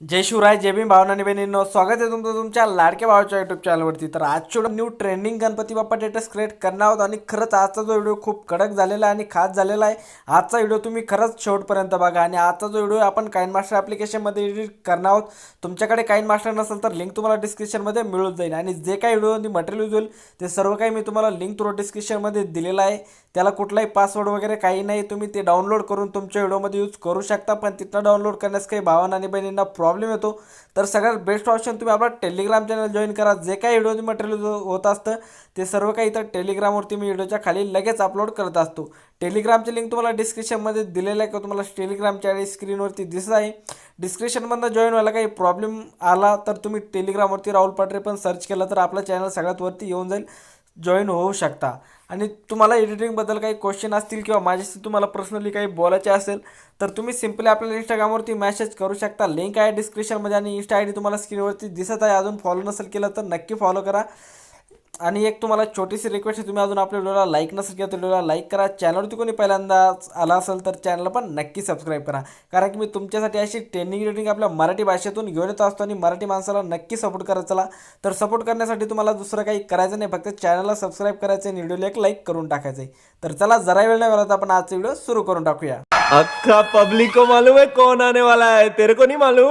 जय शिवराय जय भीम भावना आणि बहिणींनो स्वागत आहे तुमचं तुमच्या लाडक्या भावाच्या युट्यूब चॅनलवरती तर आजच्या new trending Ganpati Bappa status create करणार आहोत आणि खरंच आजचा जो व्हिडिओ खूप कडक झालेला आहे आणि खास झालेला आहे आजचा व्हिडिओ तुम्ही खरंच शेवटपर्यंत बघा आणि आजचा जो व्हिडिओ आपण काइन मास्टर ॲप्लिकेशनमध्ये एडिट करणार आहोत. तुमच्याकडे काइन मास्टर नसेल तर लिंक तुम्हाला डिस्क्रिप्शनमध्ये मिळून जाईल. आणि जे काही व्हिडिओ मटेरियल यूज होईल ते सर्व काही मी तुम्हाला लिंक थ्रू डिस्क्रिप्शनमध्ये दिलेलं आहे. त्याला कुठलाही पासवर्ड वगैरे काही नाही. तुम्ही ते डाउनलोड करून तुमच्या व्हिडिओमध्ये यूज करू शकता पण तिथं डाउनलोड करण्यास काही भावांना आणि बहिणींना प्रॉब्लेम येतो. तर सगळ्यात बेस्ट ऑप्शन तुम्ही आपला टेलिग्राम चॅनल जॉईन करा. जे काही व्हिडिओ मटेरियल हो- होत असतं ते सर्व काही इथं टेलिग्रामवरती मी व्हिडिओच्या खाली लगेच अपलोड करत असतो. टेलिग्रामची लिंक तुम्हाला डिस्क्रिप्शनमध्ये दिलेलं आहे किंवा तुम्हाला टेलिग्रामच्या स्क्रीनवरती दिसत आहे. डिस्क्रिप्शनमधनं जॉईन व्हायला काही प्रॉब्लेम आला तर तुम्ही टेलिग्रामवरती राहुल पाटरे पण सर्च केलं तर आपलं चॅनल सगळ्यात वरती येऊन जाईल. जॉईन होऊ शकता. आणि तुम्हाला एडिटिंगबद्दल काही क्वेश्चन असतील किंवा माझ्याशी तुम्हाला पर्सनली काही बोलायचे असेल तर तुम्ही सिम्पली आपल्याला इंस्टाग्रामवरती मेसेज करू शकता. लिंक आहे डिस्क्रिप्शनमध्ये आणि इंस्टा आय डी तुम्हाला स्क्रीनवरती दिसत आहे. अजून फॉलो नसेल केलं तर नक्की फॉलो करा. आणि एक तुम्हाला छोटीशी रिक्वेस्ट आहे तुम्ही अजून आपल्या व्हिडिओला लाईक नसेल तर व्हिडिओला लाईक करा. चॅनलवरती कोणी पहिल्यांदा आला असेल तर चॅनलला पण नक्की सबस्क्राईब करा. कारण की मी तुमच्यासाठी अशी ट्रेनिंग रेटिंग आपल्या मराठी भाषेतून घेऊन येत असतो आणि मराठी माणसाला नक्की सपोर्ट करत चला तर सपोर्ट करण्यासाठी तुम्हाला दुसरं काही करायचं नाही. फक्त चॅनलला सबस्क्राईब करायचं आणि व्हिडिओला एक लाईक करून टाकायचं आहे. तर चला जरा वेळ नाही वेळात आपण आजचा व्हिडिओ सुरू करून टाकूया. अक्का पब्लिक को मालूम है कौन आने वाला है तेरे को नहीं मालूम?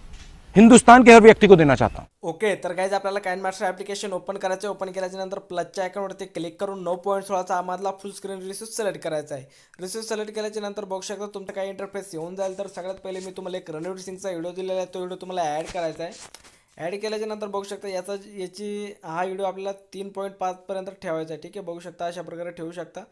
हिंदुस्तान के हर व्यक्ति को देना चाहता हूँ। ओके तर गाईज आपल्याला काइन मास्टर ॲप्लिकेशन ओपन करायचं आहे ओपन केल्याच्यानंतर प्लसच्या अकाउंटवरती क्लिक करून नऊ पॉईंट सोळाचा आम्हाला फुल स्क्रीन रिसिव्ह सिलेक्ट करायचा आहे. रिसिव्ह सिलेक्ट केल्याच्यानंतर बघू शकता तुमचा काही इंटरफेस येऊन जाईल. तर सगळ्यात पहिले मी तुम्हाला एक रणवीर सिंगचा व्हिडिओ दिलेला आहे. तो व्हिडिओ तुम्हाला ॲड करायचा आहे. ॲड केल्याच्यानंतर बघू शकता याचा याची हा व्हिडिओ आपल्याला तीन पॉईंट पाचपर्यंत ठेवायचा आहे. ठीक आहे बघू शकता अशा प्रकारे ठेवू शकता.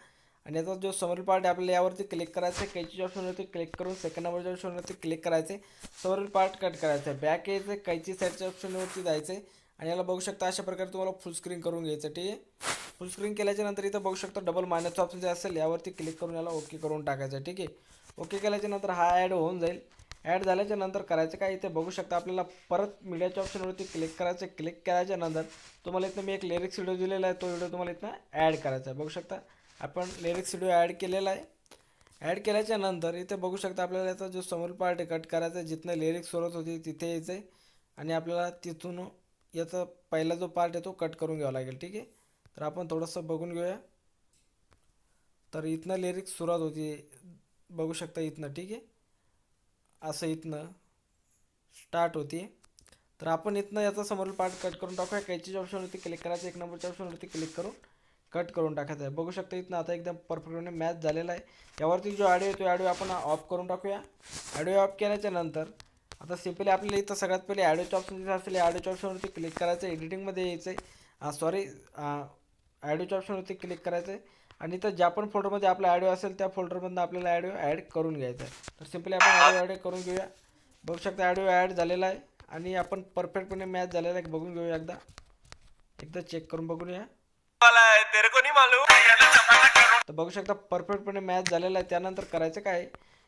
आणि याचा जो समोरील पार्ट आहे आपल्याला यावरती क्लिक करायचं आहे कैची ऑप्शनवरती क्लिक करून सेकंड नंबरच्या ऑप्शनवरती क्लिक करायचे समोरील पार्ट कट करायचं आहे बॅक यायचं आहे कैची साईडच्या ऑप्शनवरती जायचं आहे आणि याला बघू शकता अशा प्रकारे तुम्हाला फुल स्क्रीन करून घ्यायचं ठीक आहे? फुल स्क्रीन केल्याच्यानंतर इथं बघू शकता डबल मायनसचं ऑप्शन जे असेल यावरती क्लिक करून याला ओके करून टाकायचं आहे ठीक आहे? ओके केल्याच्यानंतर हा ॲड होऊन जाईल. ॲड झाल्याच्यानंतर करायचं काय? इथे बघू शकता आपल्याला परत मीडियाच्या ऑप्शनवरती क्लिक करायचं क्लिक करायच्या. नंतर तुम्हाला इथं मी एक लिरिक्स व्हिडिओ दिलेला आहे तो व्हिडिओ तुम्हाला इथं ॲड करायचा आहे. बघू शकता? आपण लिरिक्स व्हिडिओ ॲड केलेला आहे. ॲड केल्याच्यानंतर इथे बघू शकता आपल्याला याचा जो समोर पार्ट आहे कट करायचा आहे जिथनं लिरिक्स सुरत होती तिथे यायचं आहे. आणि आपल्याला तिथून याचा पहिला जो पार्ट आहे तो कट करून घ्यावा लागेल ठीक आहे? तर आपण थोडंसं बघून घेऊया. तर इथनं लिरिक्स सुरुवात होती. बघू शकता इथनं ठीक आहे? असं इथनं स्टार्ट होती. तर आपण इथनं याचा समोरील पार्ट कट करून टाकूया. कैचीच्या ऑप्शनवरती क्लिक करायचं. एक नंबरच्या ऑप्शनवरती क्लिक करून. कट करून टाकायचं आहे. बघू शकता इथनं आता एकदम परफेक्टपणे मॅच झालेला आहे. यावरती जो ॲडिओ आहे तो ॲडिओ आपण ऑफ करून टाकूया. ॲडिओ ऑफ केल्याच्यानंतर आता सिम्पली आपल्याला इथं सगळ्यात पहिले ॲडिओच्या ऑप्शन जिथे असेल ॲडिओच्या ऑप्शनवरती क्लिक करायचं आहे एडिटिंगमध्ये यायचं आहे सॉरी ॲडिओच्या ऑप्शनवरती क्लिक करायचं आहे आणि इथं ज्या पण फोल्डरमध्ये आपला ॲडिओ असेल त्या फोल्डरमधनं आपल्याला ॲडिओ ॲड करून घ्यायचा आहे तर सिम्पली आपण ॲडिओ ॲड करून घेऊया. बघू शकता ॲडिओ ॲड झालेला आहे. आणि आपण परफेक्टपणे मॅच झालेला आहे. बघून घेऊया एकदा. एकदा चेक करून बघूया तेरे मालूम. तर बघू शकता परफेक्टपणे मॅच झालेला आहे. त्यानंतर करायचं काय?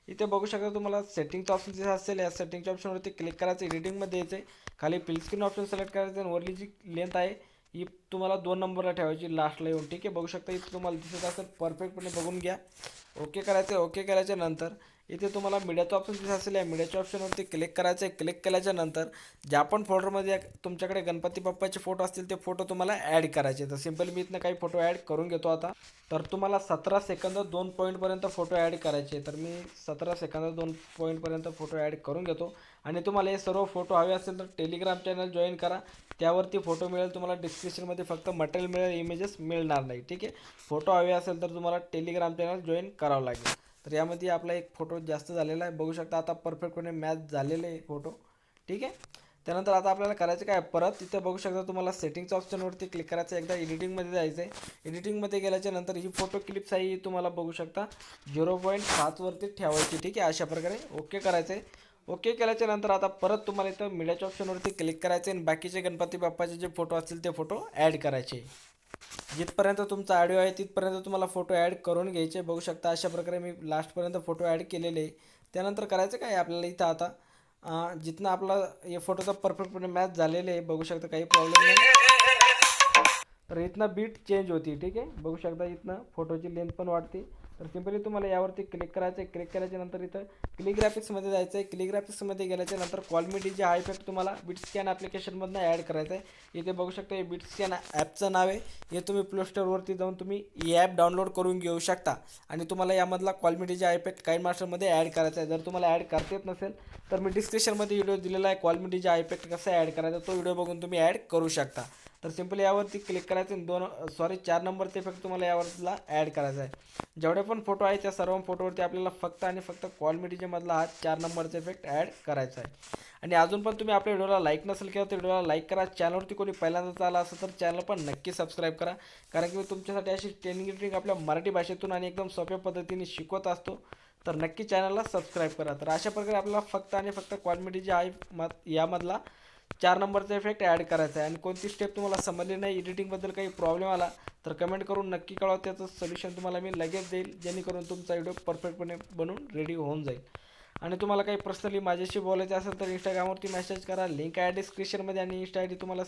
इथे बघू शकता तुम्हाला सेटिंगचं ऑप्शन जे असेल या सेटिंगच्या ऑप्शनवरती क्लिक करायचं एडिटिंगमध्ये यायचं आहे खाली फिल स्क्रीन ऑप्शन सिलेक्ट करायचं आणि वरली जी लेंथ आहे ही तुम्हाला दोन नंबरला ठेवायची लास्टला येऊन. ठीक आहे? बघू शकता इथे तुम्हाला दिसत असेल परफेक्टपणे बघून घ्या. ओके करायचं ओके करायच्या नंतर इथे तुम्हाला मीडियाचं ऑप्शन दिसत असेल. या मीडियाच्या ऑप्शनवरती क्लिक करायचं आहे क्लिक केल्याच्यानंतर ज्या पण फोल्डरमध्ये तुमच्याकडे गणपती बाप्पाचे फोटो असतील ते फोटो तुम्हाला ॲड करायचे. तर सिंपल मी इथनं काही फोटो ॲड करून घेतो आता. तर तुम्हाला सतरा सेकंद दोन पॉईंटपर्यंत फोटो ॲड करायचे. तर मी सतरा सेकंद दोन पॉईंटपर्यंत फोटो ॲड करून घेतो. आणि तुम्हाला हे सर्व फोटो हवे असेल तर टेलिग्राम चॅनल जॉईन करा. त्यावरती फोटो मिळेल तुम्हाला डिस्क्रिप्शनमध्ये फक्त मटेरियल मिळेल इमेजेस मिळणार नाही. ठीक आहे? फोटो हवे असेल तर तुम्हाला टेलिग्राम चॅनल जॉईन करावं लागेल. तर यामध्ये आपला एक फोटो जास्त झालेला आहे. बघू शकता आता परफेक्टपणे मॅच झालेले आहे फोटो ठीक आहे? त्यानंतर आता आपल्याला करायचं काय? परत तिथं बघू शकता तुम्हाला सेटिंगच्या ऑप्शनवरती क्लिक करायचं आहे. एकदा एडिटिंगमध्ये जायचं आहे एडिटिंगमध्ये गेल्याच्यानंतर ही फोटो क्लिप्स आहे ही तुम्हाला बघू शकता. झिरो पॉईंट पाचवरती ठेवायची. ठीक आहे? अशा प्रकारे ओके करायचं आहे ओके केल्याच्यानंतर आता परत तुम्हाला इथं मीडियाच्या ऑप्शनवरती क्लिक करायचं आहे आणि बाकीचे गणपती बाप्पाचे जे फोटो असतील ते फोटो ॲड करायचे. जिथपर्यंत तुमचा ऑडिओ आहे तिथपर्यंत तुम्हाला फोटो ॲड करून घ्यायचे. बघू शकता अशा प्रकारे मी लास्टपर्यंत फोटो ॲड केलेले आहे. त्यानंतर करायचं काय आपल्याला इथं आता? जिथनं आपला हे फोटोचा परफेक्टपणे मॅच झालेले आहे. बघू शकता काही प्रॉब्लेम नाही. तर इथनं बीट चेंज होती ठीक आहे? बघू शकता इथनं फोटोची लेंथ पण वाढते. तर सिम्पली तुम्हाला यावरती क्लिक करायचं आहे क्लिक केल्याच्यानंतर इथं क्लिक ग्राफिक्समध्ये जायचं आहे क्लिक ग्राफिक्समध्ये गेल्याच्यानंतर क्वालिटी जे हा इफेक्ट तुम्हाला बीट स्कॅन ॲप्लिकेशनमधनं ॲड करायचं आहे इथे बघू शकता हे बीट स्कॅन ॲपचं नाव आहे. हे तुम्ही प्लेस्टोअरवरती जाऊन तुम्ही ही ॲप डाउनलोड करून घेऊ शकता. आणि तुम्हाला यामधला क्वालिटी जे इफेक्ट काइन मास्टरमध्ये ॲड करायचा आहे जर तुम्हाला ॲड करता येत नसेल तर मी डिस्क्रिप्शनमध्ये व्हिडिओ दिलेला आहे. क्वालिटी जे इफेक्ट कसा ॲड करायचा तो व्हिडिओ बघून तुम्ही ॲड करू शकता. तर सिम्पली यावरती क्लिक करायचं. दोन सॉरी चार नंबरचे इफेक्ट तुम्हाला यावरला ॲड करायचा आहे जेवढे पण फोटो आहे. त्या सर्व फोटोवरती आपल्याला फक्त आणि फक्त क्वालिटीचे मधला हा चार नंबरचा इफेक्ट ॲड करायचा आहे. आणि अजून पण तुम्ही आपल्या व्हिडिओला लाईक नसेल किंवा तर व्हिडिओला लाईक करा. चॅनलवरती कोणी पहिल्यांदाच आला असेल तर चॅनल पण नक्की सबस्क्राईब करा. कारण की मी तुमच्यासाठी अशी ट्रेनिंग ट्रेनिंग आपल्या मराठी भाषेतून आणि एकदम सोप्या पद्धतीने शिकवत असतो. तर नक्की चॅनलला सबस्क्राईब करा. तर अशा प्रकारे आपल्याला फक्त आणि फक्त क्वालिटीचे आहे मत यामधला चार नंबरचा इफेक्ट ॲड करायचा आहे. आणि कोणती स्टेप तुम्हाला समजली नाही एडिटिंगबद्दल काही प्रॉब्लेम आला तर कमेंट करून नक्की कळवा. त्याचं सोल्युशन तुम्हाला मी लगेच देईल जेणेकरून तुमचा व्हिडिओ परफेक्टपणे बनून रेडी होऊन जाईल. आणि तुम्हाला काही पर्सनली माझ्याशी बोलायचं असेल तर इंस्टाग्रामवरती मेसेज करा. लिंक आहे डिस्क्रिप्शनमध्ये आणि इंस्टा आय डी तुम्हाला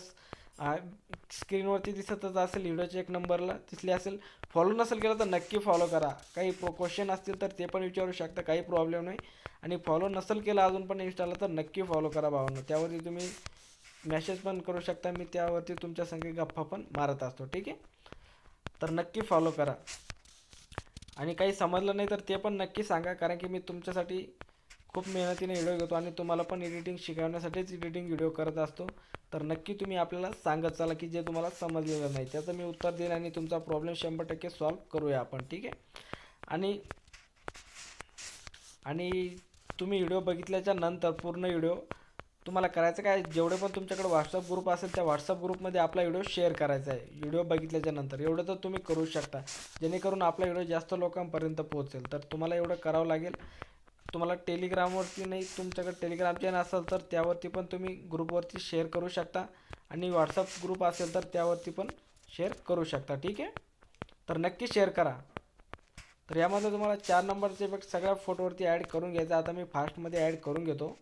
स्क्रीनवरती दिसतच असेल. व्हिडिओच्या एक नंबरला तिथली असेल. फॉलो नसेल केलं तर नक्की फॉलो करा. काही क्वेश्चन असतील तर ते पण विचारू शकता. काही प्रॉब्लेम नाही. आणि फॉलो नसेल केलं अजून पण इंस्टाला तर नक्की फॉलो करा भावांनो. त्यावरती तुम्ही मेसेज पण करू शकता. मी त्यावरती तुमच्या संगे गप्पा पण मारत असतो. ठीक आहे? तर नक्की फॉलो करा. आणि काही समजलं नाही तर ते पण नक्की सांगा. कारण की मी तुमच्यासाठी खूप मेहनतीने व्हिडिओ घेतो आणि तुम्हाला पण एडिटिंग शिकवण्यासाठीच एडिटिंग व्हिडिओ करत असतो. तर नक्की तुम्ही आपल्याला सांगत चला की जे तुम्हाला समजलेलं नाही. त्याचं मी उत्तर देईन आणि तुमचा प्रॉब्लेम शंभर टक्के सॉल्व करूया आपण. ठीक आहे? आणि आणि तुम्ही व्हिडिओ बघितल्याच्या नंतर पूर्ण व्हिडिओ तुम्हाला करायचं काय? जेवढे पण तुमच्याकडे व्हॉट्सअप ग्रुप असेल त्या व्हॉट्सअप ग्रुपमध्ये आपला व्हिडिओ शेअर करायचा आहे. व्हिडिओ बघितल्याच्या नंतर. एवढं तर तुम्ही करू शकता. जेणेकरून आपला व्हिडिओ जास्त लोकांपर्यंत पोहोचेल. तर तुम्हाला एवढं करावं लागेल. तुम्हाला टेलिग्रामवरती नाही तुमच्याकडे टेलिग्राम चॅनल असेल तर त्यावरती पण तुम्ही ग्रुपवरती शेअर करू शकता. आणि व्हॉट्सअप ग्रुप असेल तर त्यावरती पण शेअर करू शकता. ठीक आहे? तर नक्की शेअर करा. तर यामध्ये तुम्हाला चार नंबरचे इफेक्ट सगळ्या फोटोवरती ॲड करून घ्यायचा. आता मी फास्टमध्ये ॲड करून घेतो.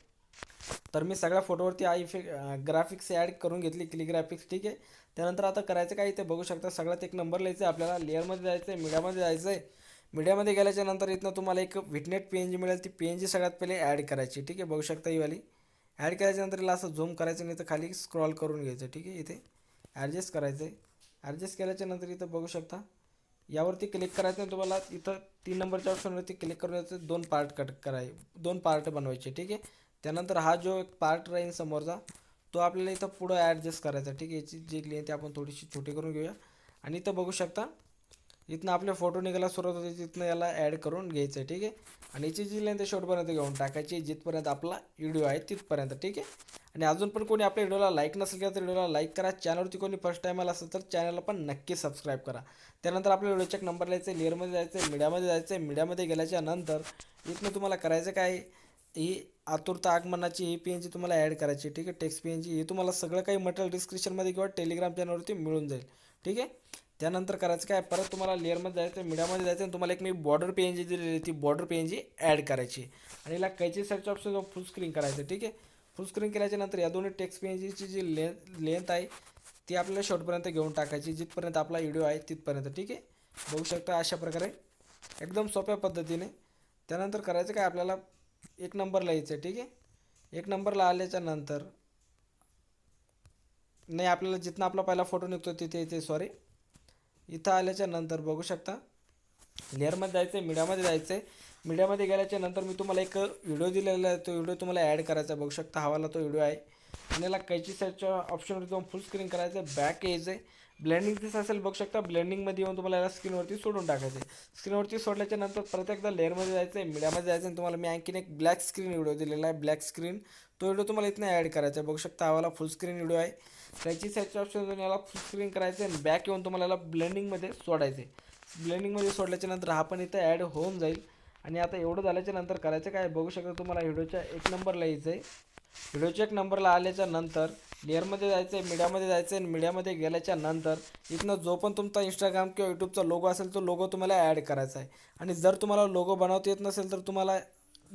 तर मी सगळ्या फोटोवरती आय इफेक्ट ग्राफिक्स ॲड करून घेतली क्लिक ग्राफिक्स ठीक आहे. त्यानंतर आता करायचं काय इथे बघू शकता सगळ्यात एक नंबर लिहायचं आहे आपल्याला लेअरमध्ये जायचं आहे मीडियामध्ये जायचं आहे मीडियामध्ये गेल्याच्यानंतर इथनं तुम्हाला एक विटनेट पी एन जी मिळेल ती पी एन जी सगळ्यात पहिले ॲड करायची ठीक आहे. बघू शकता ही वाली. ॲड केल्याच्यानंतर हिला असं झूम करायचं नाही तर खाली स्क्रॉल करून घ्यायचं ठीक आहे. इथे ॲडजस्ट करायचं आहे ॲडजस्ट केल्याच्यानंतर इथं बघू शकता यावरती क्लिक करायचं आणि तुम्हाला इथं तीन नंबरच्या ऑप्शनवरती क्लिक करून यायचं दोन पार्ट कट कराय दोन पार्ट बनवायचे ठीक आहे. त्यानंतर हा जो एक पार्ट राहील समोरचा तो आपल्याला इथं पुढं ॲडजस्ट करायचा ठीक आहे याची जी लेंथ आपण थोडीशी छोटी करून घेऊया. आणि इथं बघू शकता इथनं आपले फोटो निघायला सुरुवात होते तिथनं याला ॲड करून घ्यायचं आहे. ठीक आहे? आणि याची जी लेंथ आहे शेवटपर्यंत घेऊन टाकायची जिथपर्यंत आपला व्हिडिओ आहे तिथपर्यंत. ठीक आहे? आणि अजून पण कोणी आपल्या व्हिडिओला लाईक नसेल केला तर व्हिडिओला लाईक करा. चॅनलवरती कोणी फर्स्ट टाईम आला असेल तर चॅनलला पण नक्की सबस्क्राईब करा. त्यानंतर आपल्या व्हिडिओच्या नंबर लिहायचं आहे लेअरमध्ये जायचं आहे मीडियामध्ये जायचं आहे मीडियामध्ये गेल्याच्यानंतर इथनं तुम्हाला करायचं काय ही आतुरता आगमनाची ही पी एन जी तुम्हाला ॲड करायची ठीक आहे? टेक्स्ट पी एन जी हे तुम्हाला सगळं काही मटेरियल डिस्क्रिप्शनमध्ये किंवा टेलिग्राम चॅनलवरती मिळून जाईल ठीक आहे? त्यानंतर करायचं काय परत तुम्हाला लेअरमध्ये जायचं मीडियामध्ये जायचं आणि तुम्हाला एक मी बॉर्डर पी एन जी दिलेली ती border P N G add करायची आणि याला कैची सर्च ऑप्शन फुल स्क्रीन करायचं ठीक आहे? फुल स्क्रीन केल्याच्यानंतर या दोन्ही टेक्स्ट पी एन जीची जी लेंथ लेंथ आहे ती आपल्याला शेवटपर्यंत घेऊन टाकायची जिथपर्यंत आपला व्हिडिओ आहे तिथपर्यंत ठीक आहे? बघू शकता अशा प्रकारे एकदम सोप्या पद्धतीने. त्यानंतर करायचं काय आपल्याला एक नंबरला यायचं आहे ठीक आहे? एक नंबरला आल्याच्यानंतर नाही आपल्याला जिथनं आपला पहिला फोटो निघतो तिथे इथे सॉरी इथं आल्याच्यानंतर बघू शकता. लेअरमध्ये जायचं आहे मीडियामध्ये जायचं आहे मीडियामध्ये गेल्याच्यानंतर मी तुम्हाला एक व्हिडिओ दिलेला आहे तो व्हिडिओ तुम्हाला ॲड करायचा आहे. बघू शकता हवाला तो व्हिडिओ आहे. आणि याला कैची साईडच्या ऑप्शनवर जाऊन फुल स्क्रीन करायचं आहे. बॅक यायचं आहे. ब्लेंडिंग दिसत असेल बघू शकता ब्लेंडिंगमध्ये येऊन तुम्हाला याला स्क्रीनवरती सोडून टाकायचे स्क्रीनवरती सोडल्याच्या नंतर प्रत्येकदा लेअरमध्ये जायचं आहे मीडियामध्ये जायचं आणि तुम्हाला मी आणखीन एक ब्लॅक स्क्रीन व्हिडिओ दिलेला आहे ब्लॅक स्क्रीन तो व्हिडिओ तुम्हाला इथनं ॲड करायचा आहे. बघू शकता हावाला फुल स्क्रीन व्हिडिओ आहे. त्याची साईडच्या ऑप्शन याला फुल स्क्रीन करायचं आहे आणि बॅक येऊन तुम्हाला याला ब्लेंडिंगमध्ये सोडायचं आहे. ब्लेंडिंगमध्ये सोडल्याच्या नंतर हा पण इथं ॲड होऊन जाईल. आणि आता एवढं झाल्याच्यानंतर करायचं काय? बघू शकता तुम्हाला व्हिडिओच्या एक नंबरला यायचं आहे. व्हिडिओच्या एक नंबरला आल्याच्यानंतर लेअरमध्ये जायचं आहे मीडियामध्ये जायचं आहे आणि मीडियामध्ये गेल्याच्यानंतर इथनं जो पण तुमचा इंस्टाग्राम किंवा यूट्यूबचा लोगो असेल तो लोगो तुम्हाला ॲड करायचा आहे. आणि जर तुम्हाला लोगो बनवता येत नसेल तर तुम्हाला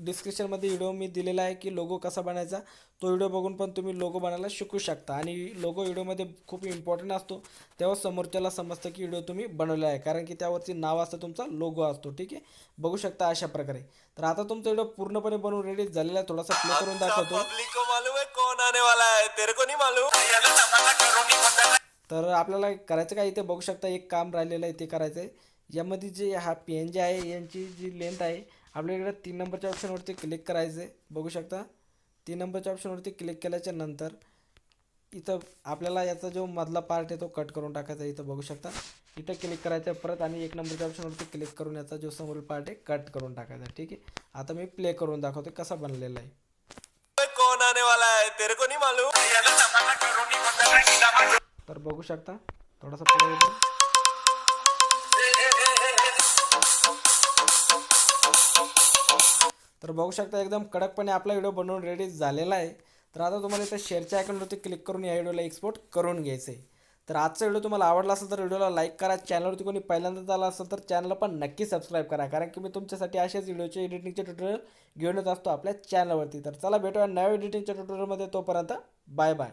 डिस्क्रिप्शनमध्ये व्हिडिओ मी दिलेला आहे की लोगो कसा बनायचा. तो व्हिडिओ बघून पण तुम्ही लोगो बनायला शिकू शकता. आणि लोगो व्हिडिओमध्ये खूप इम्पॉर्टंट असतो. तेव्हा समोरच्याला समजतं की व्हिडिओ तुम्ही बनवला आहे. कारण की त्यावरती नाव असतं तुमचा लोगो असतो. ठीक आहे? बघू शकता अशा प्रकारे. तर आता तुमचा व्हिडिओ पूर्णपणे बनवून रेडी झालेला आहे. थोडासा प्ले करून दाखवतो. तेरे आपल्याला करायचं काय? इथे बघू शकता एक काम राहिलेलं आहे. ते करायचं आहे यामध्ये जे हा पेन जे आहे यांची जी लेंथ आहे आपल्याकडे तीन नंबरच्या ऑप्शनवरती क्लिक करायचं आहे बघू शकता. तीन नंबरच्या ऑप्शनवरती क्लिक केल्याच्यानंतर इथं आपल्याला याचा जो मधला पार्ट आहे तो कट करून टाकायचा आहे. इथं बघू शकता. इथं क्लिक करायचं आहे परत आणि एक नंबरच्या ऑप्शनवरती क्लिक करून याचा जो समोरील पार्ट आहे कट करून टाकायचा आहे. ठीक आहे? आता मी प्ले करून दाखवते कसा बनलेला आहे. तेरे बघू शकता. थोडासा पुढे तर बघू शकता एकदम कडकपणे आपला व्हिडिओ बनवून रेडी झालेला आहे. तर आता तुम्हाला इथे शेअरच्या आयकॉनवरती क्लिक करून या व्हिडिओला एक्सपोर्ट करून घ्यायचं आहे तर आजचा व्हिडिओ तुम्हाला आवडला असेल तर व्हिडिओला लाईक करा. चॅनलवरती कोणी पहिल्यांदाच आला असेल तर चॅनलला पण नक्की सबस्क्राईब करा. कारण की मी तुमच्यासाठी अशाच व्हिडिओचे एडिटिंगचे ट्युटोरियल घेऊन येत असतो आपल्या चॅनलवरती तर चला भेटूया नव्या एडिटिंगच्या ट्युटोरियलमध्ये तोपर्यंत बाय बाय